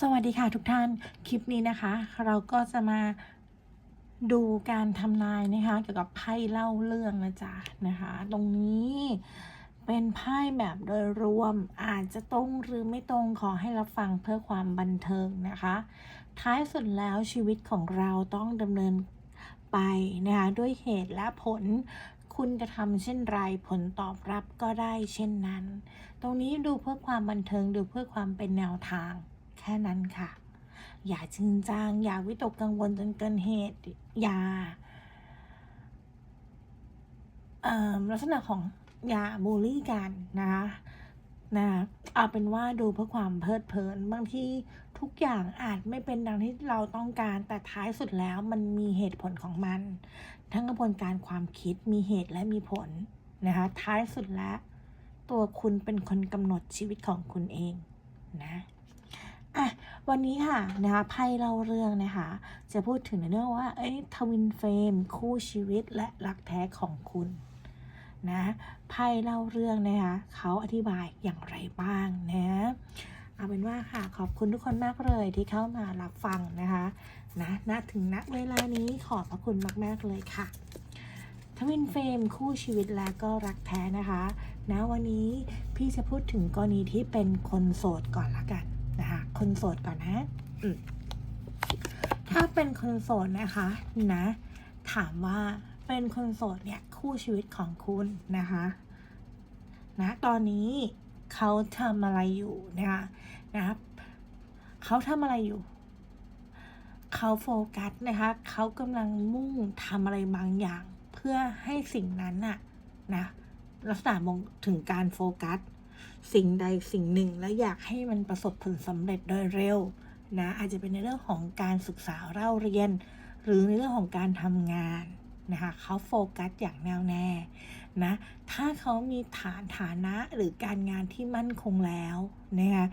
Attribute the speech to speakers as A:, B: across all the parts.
A: สวัสดีค่ะทุกท่านคลิปนี้นะคะ เราก็จะมาดูการทำนายนะคะ เกี่ยวกับไพ่เล่าเรื่องนะจ๊ะนะคะ ตรงนี้เป็นไพ่แบบโดยรวมอาจจะตรงหรือไม่ตรงขอให้รับฟังเพื่อความบันเทิงนะคะ ท้ายสุดแล้วชีวิตของเราต้องดำเนินไปนะคะด้วยเหตุและผลคุณจะทำเช่นไรผลตอบรับก็ได้เช่นนั้น ตรงนี้ดูเพื่อความบันเทิงดูเพื่อความเป็นแนวทาง ค่นั้นค่ะ อย่าจริงจัง อย่าวิตกกังวลจนเกินเหตุ อย่าลักษณะของอย่าบูลลี่กันนะคะนะเอาเป็นว่าดูเพื่อความเพลิดเพลินบางทีทุกอย่างอาจไม่เป็นดังที่เราต้องการแต่ท้ายสุดแล้วมันมีเหตุผลของมัน ทั้งกระบวนการความคิดมีเหตุและมีผลนะคะท้ายสุดแล้ว ตัวคุณเป็นคนกำหนดชีวิตของคุณเองนะ อะวันนี้ค่ะนะคะไพ่เล่าเรื่องนะคะ จะพูดถึงในเรื่องว่า เอ้ยทวินเฟรมคู่ชีวิตและรักแท้ของคุณนะไพ่เล่าเรื่องนะคะเขาอธิบายอย่างไรบ้างนะเอาเป็นว่าค่ะขอบคุณทุกคนมากเลยที่เข้ามารับฟังนะคะนะณถึงณเวลานี้ขอบพระคุณมาก ๆ เลยค่ะทวินเฟรมคู่ชีวิตและก็รักแท้นะคะนะวันนี้พี่จะพูดถึงกรณีที่เป็นคนโสดก่อนละกัน คนโสดก่อนนะถ้าเป็นคนโสดนะคะนะ ถามว่าเป็นคนโสดเนี่ยคู่ชีวิตของคุณนะคะนะตอนนี้เขาทำอะไรอยู่นะคะนะเขาทำอะไรอยู่ เขาโฟกัสนะคะเขากำลังมุ่งทำอะไรบางอย่าง เพื่อให้สิ่งนั้นน่ะนะลักษณะมองถึงการโฟกัส สิ่งใดสิ่งหนึ่งแล้วอยากให้มันประสบผลสำเร็จโดยเร็วนะอาจจะเป็นในเรื่องของการศึกษาเล่าเรียน หรือในเรื่องของการทำงานนะคะเขาโฟกัสอย่างแน่วแน่นะถ้าเขามีฐานฐานะหรือการงานที่มั่นคงแล้วนะคะ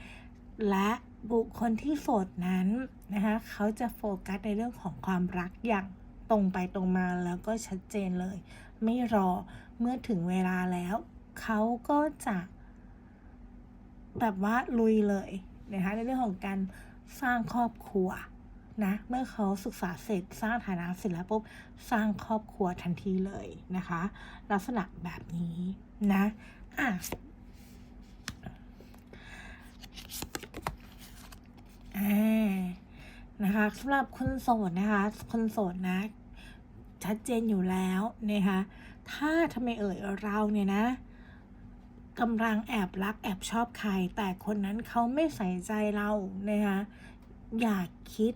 A: และบุคคลที่โสดนั้นนะคะเขาจะโฟกัสในเรื่องของความรักอย่างตรงไปตรงมาแล้วก็ชัดเจนเลย ไม่รอเมื่อถึงเวลาแล้ว เขาก็จะ แบบว่าลุยเลยนะคะในเรื่องของการสร้างครอบครัวนะเมื่อเขาศึกษาเสร็จสร้างฐานะเสร็จแล้วปุ๊บสร้างครอบครัวทันทีเลยนะคะ ลักษณะแบบนี้นะอะอ่านะคะสำหรับคนโสดนะคะคนโสดนะ ชัดเจนอยู่แล้วนะคะถ้าทำไมเอ่ยเราเนี่ยนะ กำลังแอบรักแอบชอบใคร แต่คนนั้นเขาไม่ใส่ใจเรานะคะอย่าคิด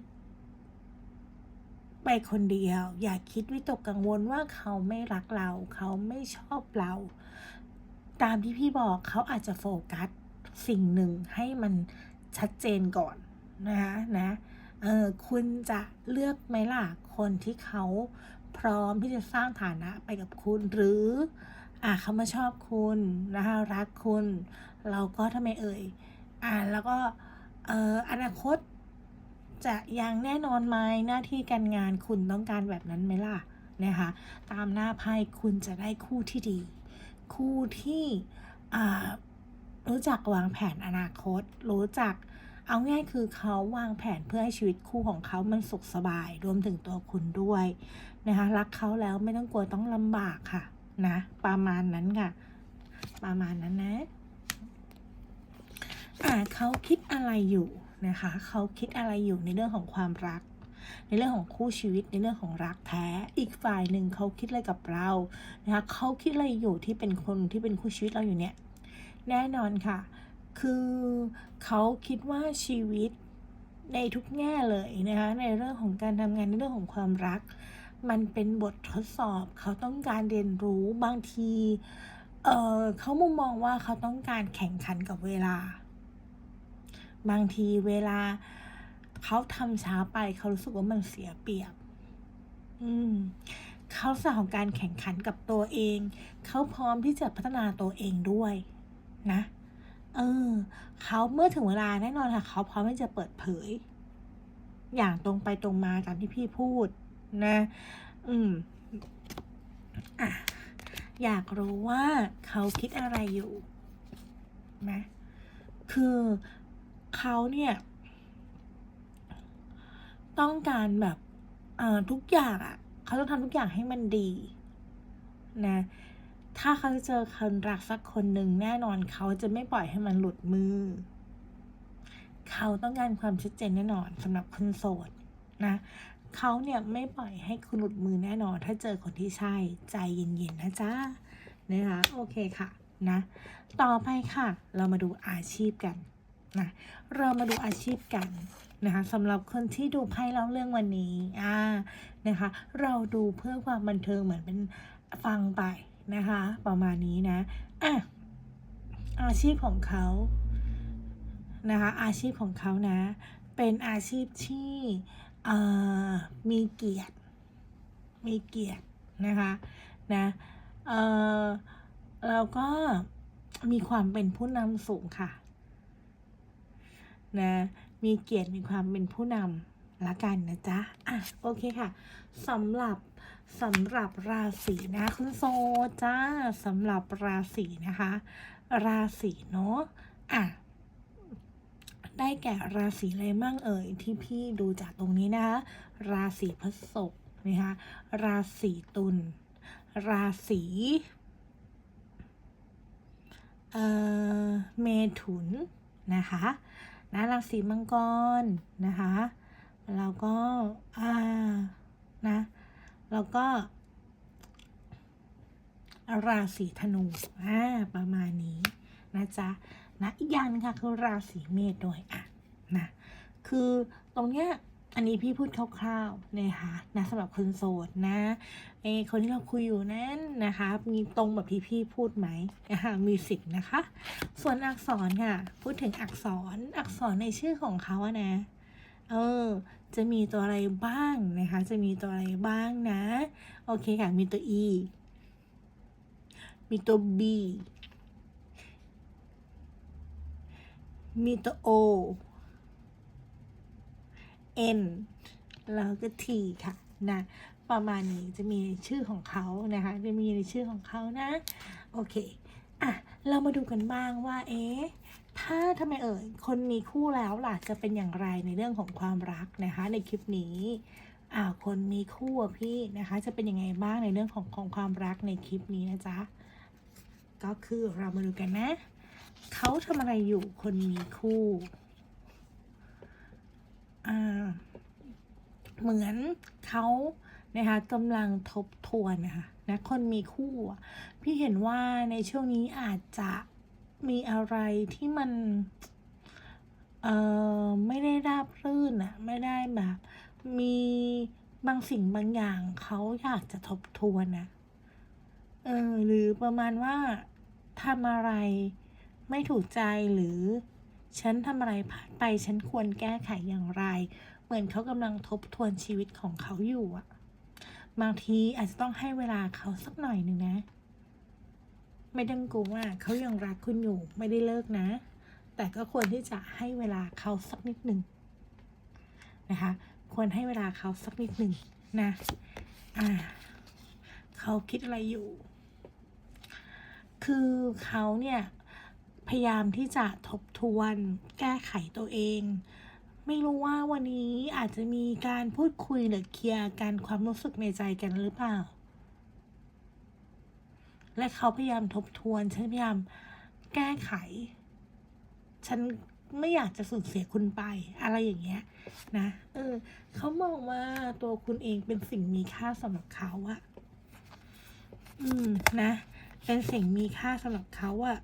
A: ไปคนเดียว อย่าคิดวิตกกังวลว่าเขาไม่รักเรา เขาไม่ชอบเรา ตามที่พี่บอกเขาอาจจะโฟกัสสิ่งหนึ่งให้มันชัดเจนก่อนนะคะนะเออคุณจะเลือกไหมล่ะคนที่เขาพร้อมที่จะสร้างฐานะไปกับคุณหรือ อะเขามาชอบคุณนะคะรักคุณ เราก็ทำไมเอ่ย อ่าแล้วก็เอ่ออนาคต จะยังแน่นอนไหมหน้าที่การงานคุณต้องการแบบนั้นไหมล่ะนะคะตามหน้าไพ่คุณจะได้คู่ที่ดี คู่ที่อ่ารู้จักวางแผนอนาคต รู้จักเอาง่ายคือเขาวางแผนเพื่อให้ชีวิตคู่ของเขามันสุขสบายรวมถึงตัวคุณด้วยนะคะรักเขาแล้วไม่ต้องกลัวต้องลำบากค่ะ นะ ประมาณนั้นค่ะ ประมาณนั้นนะอ่าเขาคิดอะไรอยู่นะคะเขาคิดอะไรอยู่ในเรื่องของความรัก ในเรื่องของคู่ชีวิตในเรื่องของรักแท้ อีกฝ่ายหนึ่งเขาคิดอะไรกับเรานะคะเขาคิดอะไรอยู่ที่เป็นคนที่เป็นคู่ชีวิตเราอยู่เนี่ย แน่นอนค่ะ คือเขาคิดว่าชีวิตในทุกแง่เลยนะคะในเรื่องของการทำงานในเรื่องของความรัก มันเป็นบททดสอบเขาต้องการเรียนรู้บางทีเออเขามุมมองว่าเขาต้องการแข่งขันกับเวลา บางทีเวลาเขาทำช้าไปเขารู้สึกว่ามันเสียเปรียบ อืมเขาสของการแข่งขันกับตัวเอง เขาพร้อมที่จะพัฒนาตัวเองด้วยนะ เออ เขาเมื่อถึงเวลาแน่นอนค่ะ เขาพร้อมที่จะเปิดเผย อย่างตรงไปตรงมาตามที่พี่พูด นะ อืมอะอยากรู้ว่าเขาคิดอะไรอยู่นะคือเขาเนี่ย ต้องการแบบอ่อทุกอย่างอะเขาต้องทำทุกอย่างให้มันดีนะ ถ้าเขาจะเจอคนรักสักคนหนึ่งแน่นอนเขาจะไม่ปล่อยให้มันหลุดมือ เขาต้องการความชัดเจนแน่นอนสำหรับคนโสดนะ เขาเนี่ยไม่ปล่อยให้คุณหลุดมือแน่นอน ถ้าเจอคนที่ใช่ใจเย็นๆนะจ๊ะนะคะโอเคค่ะนะต่อไปค่ะ เรามาดูอาชีพกันนะเรามาดูอาชีพกันนะคะสำหรับคนที่ดูไพ่เล่าเรื่องวันนี้อ่านะคะเราดูเพื่อความบันเทิงเหมือนเป็นฟังไปนะคะ ประมาณนี้นะอะอาชีพของเขานะคะอาชีพของเขานะ เป็นอาชีพที่ มีเกียรติ มีเกียรตินะคะนะเอ่อแล้วก็มีความเป็นผู้นำสูงค่ะนะมีเกียรติมีความเป็นผู้นำละกันนะจ๊ะอะโอเคค่ะสำหรับสำหรับราศีนะคุณโซจ้าสำหรับราศีนะคะ ราศีเนาะอะ ได้แก่ราศีอะไรมั่งเอ่ยที่พี่ดูจากตรงนี้นะคะ ราศีพฤษภนะคะราศีตุลราศีเอ่อเมถุนนะคะนะราศีมังกรนะคะแล้วก็อ่านะแล้วก็ราศีธนูอ่าประมาณนี้นะจ๊ะ นะอีกอย่างนึงค่ะคือราศีเมษด้วยอะนะคือตรงเนี้ยอันนี้พี่พูดคร่าวๆนะคะนะสำหรับคนโสดนะเออคนที่เราคุยอยู่นั้นนะคะ มีตรงแบบที่พี่พูดไหมนะคะมีสิทธิ์นะคะ ส่วนอักษรค่ะ พูดถึงอักษรอักษรในชื่อของเขาอะนะเออ จะมีตัวอะไรบ้างนะคะ จะมีตัวอะไรบ้างนะ โอเคค่ะ มีตัว e มีตัว b มีตัว o n แล้วก็ t ค่ะนะประมาณนี้จะมีชื่อของเขานะคะ จะมีในชื่อของเขานะ โอเคอะเรามาดูกันบ้างว่า เอ๊ะถ้าทำไมเอ่ยคนมีคู่แล้วล่ะจะเป็นอย่างไรในเรื่องของความรักนะคะ ในคลิปนี้อ่าคนมีคู่พี่นะคะ จะเป็นยังไงบ้างในเรื่องของของความรักในคลิปนี้นะจ๊ะก็คือเรามาดูกันนะ เขาทำอะไรอยู่คนมีคู่เหมือนเขานะคะกำลังทบทวนนะคะนะคนมีคู่ พี่เห็นว่าในช่วงนี้อาจจะมีอะไรที่มันเอ่อไม่ได้ราบรื่นอะไม่ได้แบบ มีบางสิ่งบางอย่างเขาอยากจะทบทวนนะเออหรือประมาณว่าทำอะไร ไม่ถูกใจหรือ ฉันทำอะไรพลาดไป ฉันควรแก้ไขอย่างไร เหมือนเขากำลังทบทวนชีวิตของเขาอยู่อะบางทีอาจจะต้องให้เวลาเขาสักหน่อยหนึ่งนะ ไม่ต้องกลัวว่าเขายังรักคุณอยู่ไม่ได้เลิกนะ แต่ก็ควรที่จะให้เวลาเขาสักนิดหนึ่งนะคะ ควรให้เวลาเขาสักนิดหนึ่งนะอ่าเขาคิดอะไรอยู่ คือเขาเนี่ย พยายามที่จะทบทวน แก้ไขตัวเอง ไม่รู้ว่าวันนี้อาจจะมีการพูดคุยหรือเคลียร์กันความรู้สึกในใจกันหรือเปล่า และเขาพยายามทบทวน ฉันพยายามแก้ไข ฉันไม่อยากจะสูญเสียคุณไป อะไรอย่างเงี้ย นะ เออ เขามองว่าตัวคุณเองเป็นสิ่งมีค่าสำหรับเขาอะอืม นะ เป็นสิ่งมีค่าสำหรับเขาอะ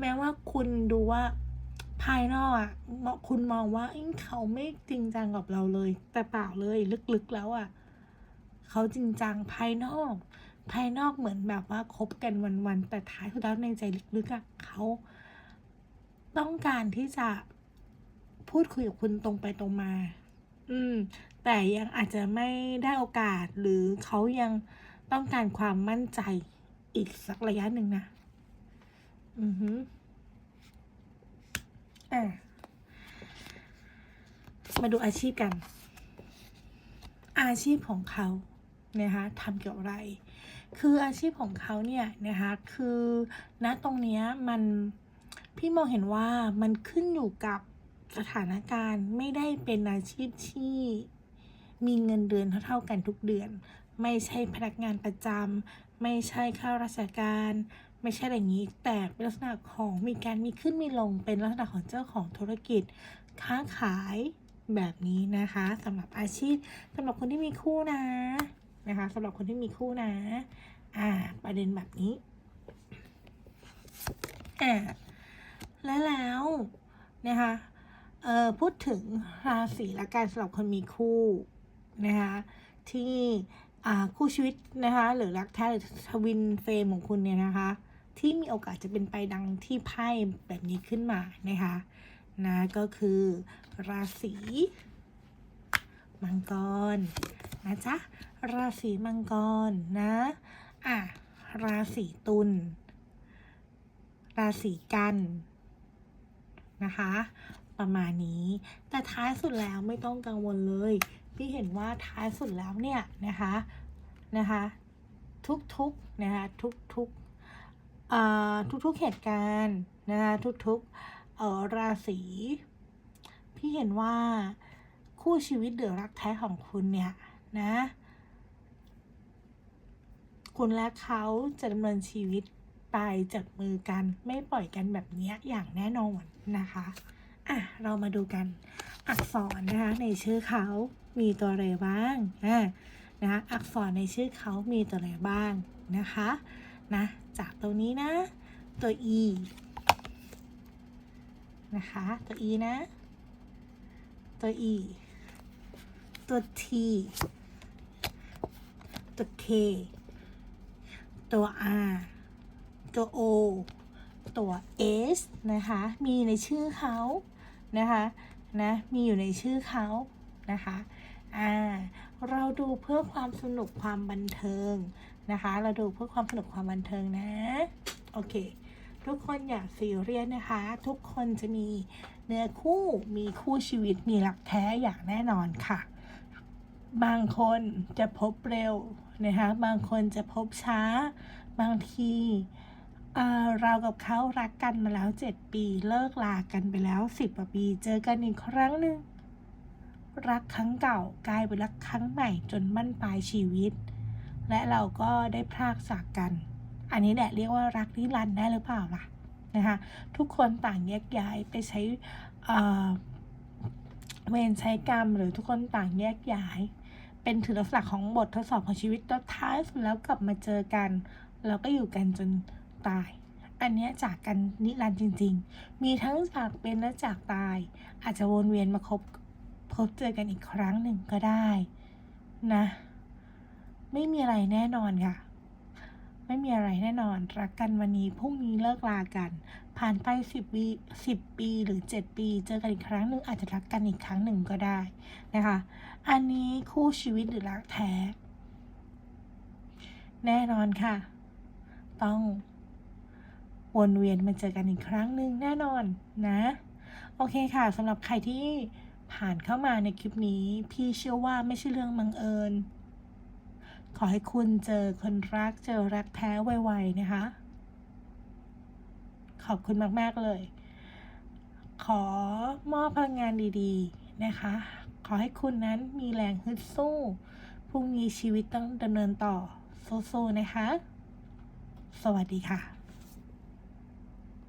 A: แม้ว่าคุณดูว่าภายนอกอะคุณมองว่าเอ้ยเขาไม่จริงจังกับเราเลย แต่เปล่าเลยลึกๆแล้วอะเขาจริงจังภายนอก ภายนอกเหมือนแบบว่าคบกันวันๆแต่ท้ายสุดแล้วในใจลึกๆอะเขาต้องการที่จะพูดคุยกับคุณตรงไปตรงมา อืม แต่ยังอาจจะไม่ได้โอกาสหรือเขายังต้องการความมั่นใจอีกสักระยะหนึ่งนะ อือฮึอะมาดูอาชีพกัน อาชีพของเขานะคะทำเกี่ยวกับอะไร คืออาชีพของเขาเนี่ยนะคะคือณตรงเนี้ยมันพี่มองเห็นว่ามันขึ้นอยู่กับสถานการณ์ไม่ได้เป็นอาชีพที่มีเงินเดือนเท่าๆกันทุกเดือน ไม่ใช่พนักงานประจำไม่ใช่ข้าราชการ ไม่ใช่อะไรอย่างนี้ แต่เป็นลักษณะของมีการมีขึ้นมีลงเป็นลักษณะของเจ้าของธุรกิจ ค้าขายแบบนี้นะคะสำหรับอาชีพสำหรับคนที่มีคู่นะนะคะสำหรับคนที่มีคู่นะ อ่า ประเด็นแบบนี้อ่าและแล้วนะคะเอ่อพูดถึงราศีละกันสำหรับคนมีคู่นะคะที่อ่าคู่ชีวิตนะคะหรือรักแท้หรือทวินเฟรมของคุณเนี่ยนะคะ ที่มีโอกาสจะเป็นไปดังที่ไพ่แบบนี้ขึ้นมานะคะนะก็คือราศีมังกรนะจ๊ะราศีมังกรนะอะราศีตุลราศีกันนะคะ ประมาณนี้แต่ท้ายสุดแล้วไม่ต้องกังวลเลย พี่เห็นว่าท้ายสุดแล้วเนี่ยนะคะนะคะ ทุกๆนะคะทุกๆ ทุกๆเหตุการณ์นะคะทุกๆราศีพี่เห็นว่าคู่ชีวิตหรือรักแท้ของคุณเนี่ยนะคุณและเขาจะดำเนินชีวิตไปจับมือกันไม่ปล่อยกันแบบนี้อย่างแน่นอนนะคะอะเรามาดูกันอักษรนะคะในชื่อเขามีตัวอะไรบ้างอ่านะคะอักษรในชื่อเขามีตัวอะไรบ้างนะคะนะ จากตรงนี้นะ ตัว e นะคะ ตัว e นะ ตัว e ตัว t ตัว k ตัว r ตัว o ตัว s นะคะ มีในชื่อเขานะคะ นะ มีอยู่ในชื่อเขานะคะ อ่าเราดูเพื่อความสนุกความบันเทิงนะคะ เราดูเพื่อความสนุกความบันเทิงนะ โอเค ทุกคนอย่าซีเรียสนะคะ ทุกคนจะมีเนื้อคู่มีคู่ชีวิตมีหลักแท้อย่างแน่นอนค่ะ บางคนจะพบเร็วนะคะบางคนจะพบช้า บางทีเเรากับเขารักกันมาแล้ว 7 ปีเลิกลากันไปแล้ว 10กว่าปี เจอกันอีกครั้งหนึ่ง รักครั้งเก่ากลายเป็นรักครั้งใหม่จนมั่นปลายชีวิต และเราก็ได้พรากจากกัน อันนี้แหละเรียกว่ารักนิรันดร์ได้หรือเปล่าล่ะนะคะทุกคนต่างแยกย้ายไปใช้เวรใช้กรรม หรือทุกคนต่างแยกย้าย เป็นถือลักษณะของบททดสอบของชีวิตแล้วท้ายสุดแล้วกลับมาเจอกันเราก็อยู่กันจนตาย อันนี้จากกันนิรันดร์จริง ๆ มีทั้งจากเป็นและจากตาย อาจจะวนเวียนมาคบ พบเจอกันอีกครั้งหนึ่งก็ได้นะ ไม่มีอะไรแน่นอนค่ะ ไม่มีอะไรแน่นอน รักกันวันนี้พรุ่งนี้เลิกลากัน ผ่านไปสิบปีสิบปีหรือเจ็ดปี เจอกันอีกครั้งหนึ่งอาจจะรักกันอีกครั้งหนึ่งก็ได้นะคะ อันนี้คู่ชีวิตหรือรักแท้ แน่นอนค่ะ ต้องวนเวียนมาเจอกันอีกครั้งหนึ่งแน่นอนนะ โอเคค่ะสำหรับใครที่ ผ่านเข้ามาในคลิปนี้ พี่เชื่อว่าไม่ใช่เรื่องบังเอิญ ขอให้คุณเจอคนรักเจอรักแท้ไวๆนะคะ ขอบคุณมาก ๆ เลย ขอมอบพลังงานดีๆนะคะ ขอให้คุณนั้นมีแรงฮึดสู้พรุ่งนี้ชีวิตต้องดำเนินต่อสู้ๆนะคะ สวัสดีค่ะ